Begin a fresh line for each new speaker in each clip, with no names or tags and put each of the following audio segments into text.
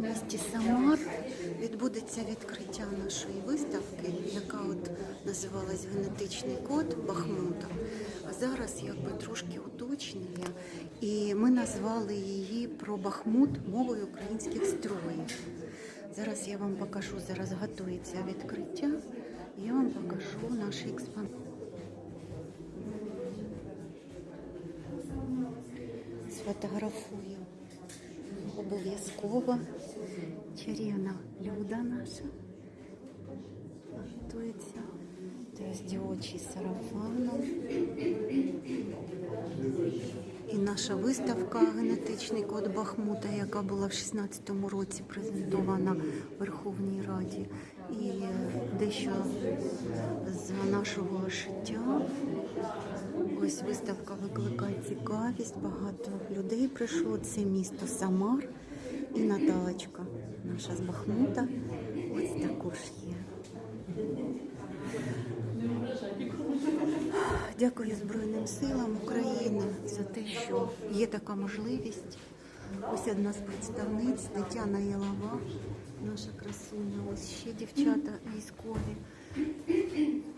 місті Самар відбудеться відкриття нашої виставки, яка от називалась Генетичний код Бахмута. А зараз якби трошки уточнення, і ми назвали її про Бахмут мовою українських строїв. Зараз я вам покажу, зараз готується відкриття. Я вам покажу наші експонати. Сфотографую обов'язково. Чарівна люда наша готується. Роздівочий сарафаном. І наша виставка Генетичний код Бахмута, яка була в 16-му році презентована в Верховній Раді. І дещо з нашого життя. Ось виставка викликає цікавість. Багато людей прийшло. Це місто Самар і Наталочка, наша з Бахмута. Ось також є. Дякую Збройним силам України за те, що є така можливість. Ось одна з представниць Тетяна Ялова, наша красуня. Ось ще дівчата військові.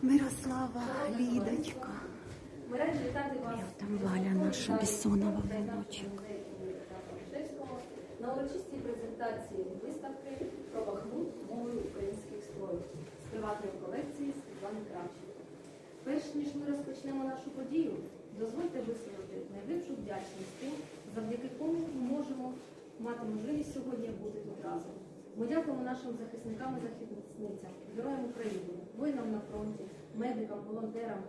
Мирослава, Лідочка. І там Валя наша Бессонова внучок.
На урочистій презентації виставки про Бахмут мовою українських строїв з приватної колекції Світлани Кравченко. Перш ніж ми розпочнемо нашу подію, дозвольте висловити найвищу вдячність тим, завдяки кому ми можемо мати можливість сьогодні бути тут разом. Ми дякуємо нашим захисникам і захисницям, героям України, воїнам на фронті, медикам, волонтерам,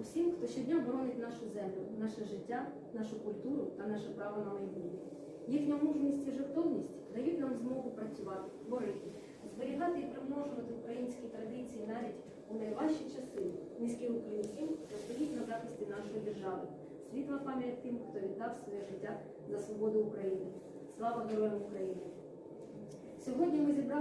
усім, хто щодня боронить нашу землю, наше життя, нашу культуру та наше право на майбутнє. Їхня мужність і жертовність дають нам змогу працювати, творити, зберігати і примножувати українські традиції Низький уклін всім, стоїть на захисті нашої держави. Світла пам'ять тим, хто віддав своє життя за свободу України. Слава героям України! Сьогодні ми зібрали.